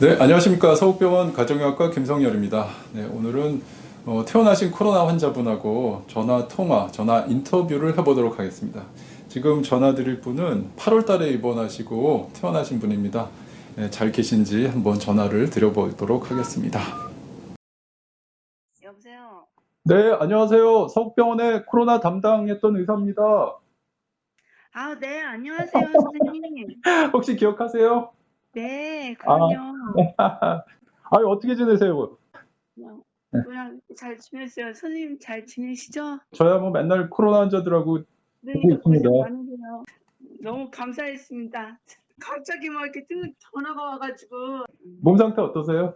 네, 안녕하십니까. 서울병원 가정의학과 김성열입니다. 네, 오늘은 어, 태어나신 코로나 환자분하고 전화 통화, 전화 인터뷰를 해보도록 하겠습니다. 지금 전화 드릴 분은 8월 달에 입원하시고 태어나신 분입니다. 네, 잘 계신지 한번 전화를 드려보도록 하겠습니다. 여보세요. 네, 안녕하세요. 서울병원의 코로나 담당했던 의사입니다. 아, 네, 안녕하세요, 선생님. 혹시 기억하세요? 네, 그럼요. 아유, 어떻게 지내세요? 그냥, 네. 그냥 잘 지냈어요. 선생님 잘 지내시죠? 저야 뭐 맨날 코로나 환자들하고 네, 보고 있습니다. 고생 많으세요. 너무 감사했습니다. 갑자기 막 이렇게 뜨 전화가 와가지고 몸 상태 어떠세요?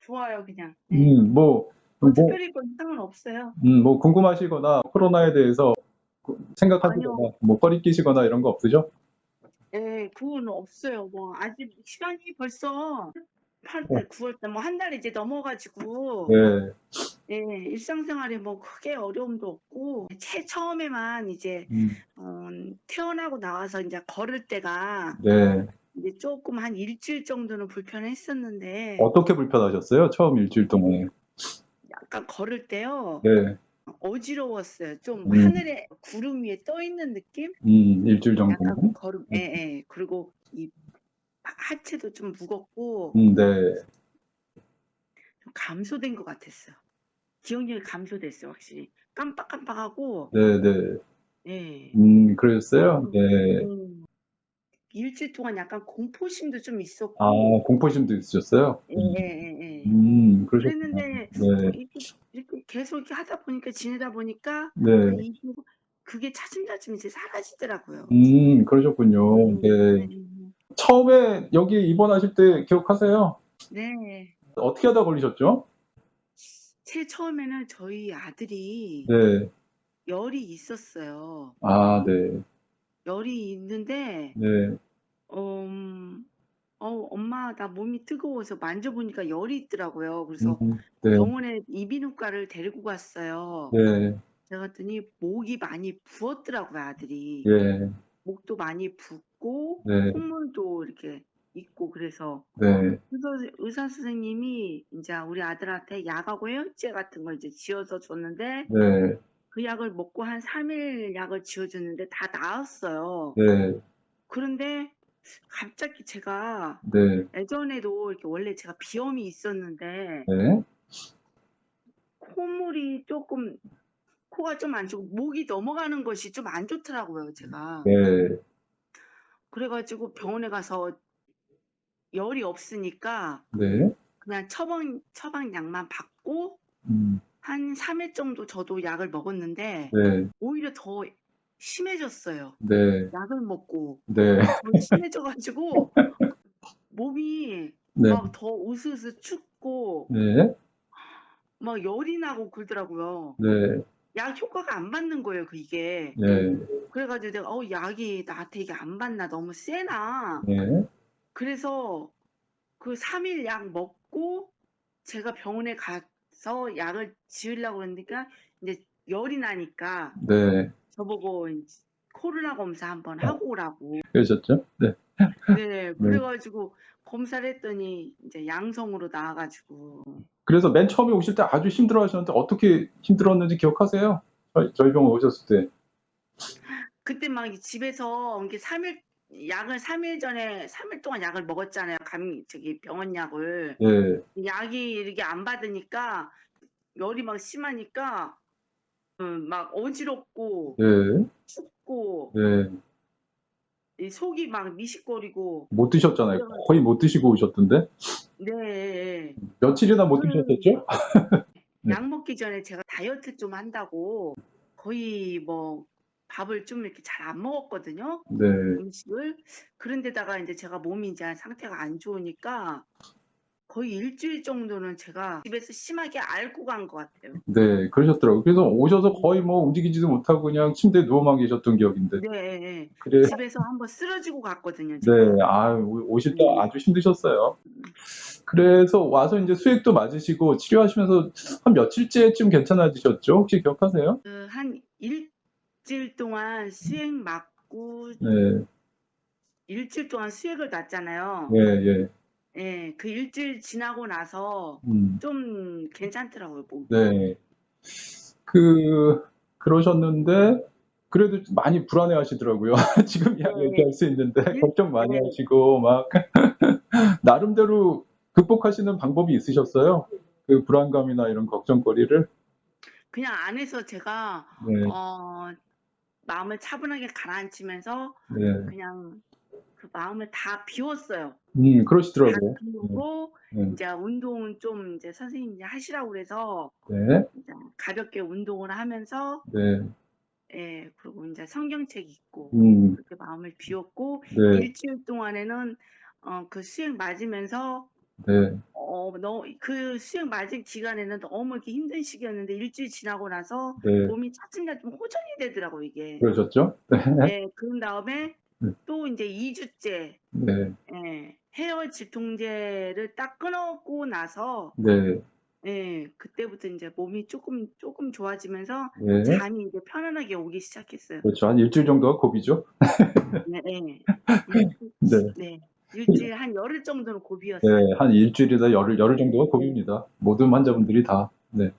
좋아요, 그냥. 네. 음, 뭐, 뭐 뭐, 특별히 뭐 이상은 없어요. 음, 뭐 궁금하시거나 코로나에 대해서 생각하시거나 아니요. 뭐 꺼리 끼시거나 이런 거 없으죠? 네, 그건 없어요. 뭐 아직 시간이 벌써 8월, 네. 9월 달, 뭐한달 이제 넘어가지고. 네. 네, 일상생활에 뭐 크게 어려움도 없고, 최 처음에만 이제, 음, 어, 태어나고 나와서 이제 걸을 때가 네. 이제 조금 한 일주일 정도는 불편했었는데, 어떻게 불편하셨어요? 처음 일주일 동안에. 약간 걸을 때요, 네. 어지러웠어요. 좀 음. 하늘에 구름 위에 떠 있는 느낌? 음, 일주일 약간 정도는. 걸음, 예, 예. 그리고 이 하- 하체도 좀 무겁고, 음, 네. 좀 감소된 것 같았어요. 기억력이 감소됐어요, 확실히. 깜빡깜빡하고, 네, 네. 예. 음, 그러셨어요? 네. 음, 일주일 동안 약간 공포심도 좀 있었고, 아, 공포심도 있으셨어요? 예, 예. 음, 그러셨구나. 그랬는데, 네. 이렇게, 이렇게 계속 이렇게 하다 보니까, 지내다 보니까, 네. 이- 그게 차츰차츰 이제 사라지더라고요. 음, 그러셨군요. 음, 네. 네. 처음에 여기 입원하실 때 기억하세요? 네. 어떻게 하다 걸리셨죠? 제일 처음에는 저희 아들이 네. 열이 있었어요. 아, 네. 열이 있는데, 네. 음, 어, 엄마, 나 몸이 뜨거워서 만져보니까 열이 있더라고요. 그래서 음, 네. 병원에 이비인후과를 데리고 갔어요. 네. 제가 봤더니 목이 많이 부었더라고요, 아들이. 예. 목도 많이 붓고, 네. 콧물도 이렇게 있고, 그래서, 네. 그래서 의사 선생님이 이제 우리 아들한테 약하고 해열제 같은 걸 이제 지어서 줬는데, 네. 그 약을 먹고 한 3일 약을 지어줬는데 다 나았어요. 네. 그런데 갑자기 제가 네. 예전에도 이렇게 원래 제가 비염이 있었는데, 네. 콧물이 조금, 코가 좀 안 좋고, 목이 넘어가는 것이 좀 안 좋더라고요, 제가. 네. 그래가지고 병원에 가서 열이 없으니까 네. 그냥 처방, 처방약만 받고 음, 한 3일 정도 저도 약을 먹었는데 네. 오히려 더 심해졌어요. 네. 약을 먹고 네. 더 심해져가지고 몸이 네. 막 더 으스으스 춥고 네. 막 열이 나고 그러더라고요. 네. 약 효과가 안 받는 거예요, 그 이게. 네. 그래가지고 내가 어 약이 나한테 이게 안 받나 너무 세나. 네. 그래서 그 3일 약 먹고 제가 병원에 가서 약을 지으려고 그러니까 이제 열이 나니까 네. 저보고 코로나 검사 한번 하고 오라고. 그러셨죠? 네. 네, 그래가지고 검사를 했더니 이제 양성으로 나와가지고 그래서 맨 처음에 오실 때 아주 힘들어 하셨는데 어떻게 힘들었는지 기억하세요? 저희, 저희 병원 오셨을 때. 그때 막 집에서 이렇게 3일 약을 3일 전에 3일 동안 약을 먹었잖아요. 감 저기 병원 약을. 네. 약이 이렇게 안 받으니까 열이 막 심하니까 음, 막 어지럽고 네. 춥고 네. 이 속이 막 미식거리고 못 드셨잖아요. 거의 못 드시고 오셨던데. 네 며칠이나 못 음. 드셨었죠? 네. 약 먹기 전에 제가 다이어트 좀 한다고 거의 뭐 밥을 좀 이렇게 잘 안 먹었거든요 네. 음식을 그런데다가 이제 제가 몸이 이제 상태가 안 좋으니까 거의 일주일 정도는 제가 집에서 심하게 앓고 간 것 같아요. 네. 그러셨더라고요. 그래서 오셔서 거의 뭐 움직이지도 못하고 그냥 침대에 누워만 계셨던 기억인데. 네, 네. 그래. 집에서 한번 쓰러지고 갔거든요. 제가. 네, 아, 오- 오실 때 아주 힘드셨어요. 그래서 와서 이제 수액도 맞으시고 치료하시면서 한 며칠째쯤 괜찮아지셨죠? 혹시 기억하세요? 그 한 일주일 동안 수액 맞고 네, 일주일 동안 수액을 놨잖아요. 예, 예. 예, 그 일주일 지나고 나서 음, 좀 괜찮더라고요, 몸이. 네. 그, 그러셨는데, 그래도 많이 불안해 하시더라고요. 지금 이야 네. 얘기할 수 있는데, 네. 걱정 많이 네. 하시고, 막, 나름대로 극복하시는 방법이 있으셨어요? 그 불안감이나 이런 걱정거리를? 그냥 안에서 제가 네, 어, 마음을 차분하게 가라앉히면서 네. 그냥 그 마음을 다 비웠어요. 음, 다 그러시더라고요. 비우고 네. 이제 운동은 좀 이제 선생님이 하시라고 그래서 네, 이제 가볍게 운동을 하면서 네, 예, 그리고 이제 성경책 읽고 음, 그렇게 마음을 비웠고 네, 일주일 동안에는 어, 그 수행 맞으면서 네, 어, 너, 그 수행 맞은 기간에는 너무 이렇게 힘든 시기였는데 일주일 지나고 나서 네. 몸이 차츰차츰 호전이 되더라고 이게. 그러셨죠? 네, 그런 다음에 네. 또 이제 2주째 네, 예, 헤어 질통제를 딱 끊었고 나서 네, 예, 그때부터 이제 몸이 조금 조금 좋아지면서 네. 잠이 이제 편안하게 오기 시작했어요. 그렇죠. 한 일주일 정도가 고비죠? 네, 네. 네. 네. 일주일 한 열흘 정도는 고비였어요. 네, 한 일주일이다 열흘, 열흘 정도가 고비입니다. 모든 환자분들이 다. 네.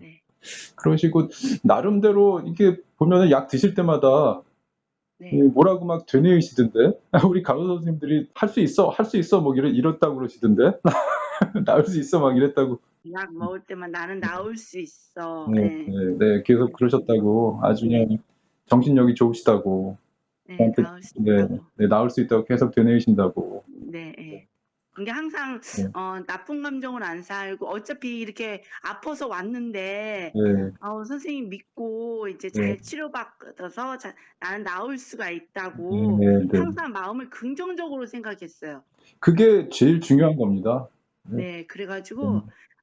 네. 그러시고, 나름대로 이게 보면은 약 드실 때마다 네. 이 뭐라고 막 되뇌이시던데? 우리 간호 선생님들이 할 수 있어, 할 수 있어, 뭐 이랬, 이랬다고 그러시던데? 나을 수 있어, 막 이랬다고. 약 먹을 때만 나는 나올 수 있어. 네, 네. 네, 네, 계속 그러셨다고. 아주 그냥 정신력이 좋으시다고. 네, 저한테- 나올 수 네, 있다고. 네, 나을 수 있다고 계속 되뇌이신다고. 네, 네. 근데 항상 네. 어, 나쁜 감정은 안 살고 어차피 이렇게 아파서 왔는데 네, 어, 선생님 믿고 이제 네. 잘 치료받아서 자, 나는 나올 수가 있다고 네, 네. 항상 마음을 긍정적으로 생각했어요. 그게 제일 중요한 겁니다. 네. 네, 그래가지고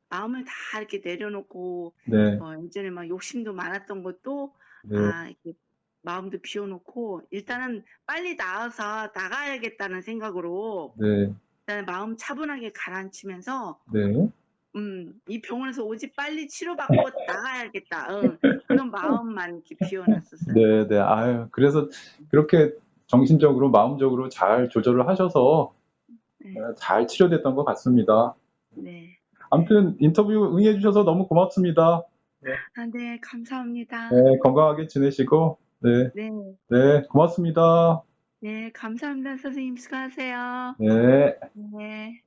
마음을 다 이렇게 내려놓고 네, 어, 예전에 막 욕심도 많았던 것도 네, 아, 이렇게 마음도 비워놓고 일단은 빨리 나와서 나가야겠다는 생각으로 네, 일단 마음 차분하게 가라앉히면서 네. 음, 이 병원에서 오지 빨리 치료받고 나가야겠다. 응, 그런 마음만 이렇게 비워놨었어요. 네, 네. 아유, 그래서 그렇게 정신적으로, 마음적으로 잘 조절을 하셔서 네. 어, 잘 치료됐던 것 같습니다. 네. 아무튼 인터뷰 응해주셔서 너무 고맙습니다. 아, 네, 감사합니다. 네, 건강하게 지내시고, 네, 네, 네, 고맙습니다. 네, 감사합니다. 선생님 수고하세요. 네. 네.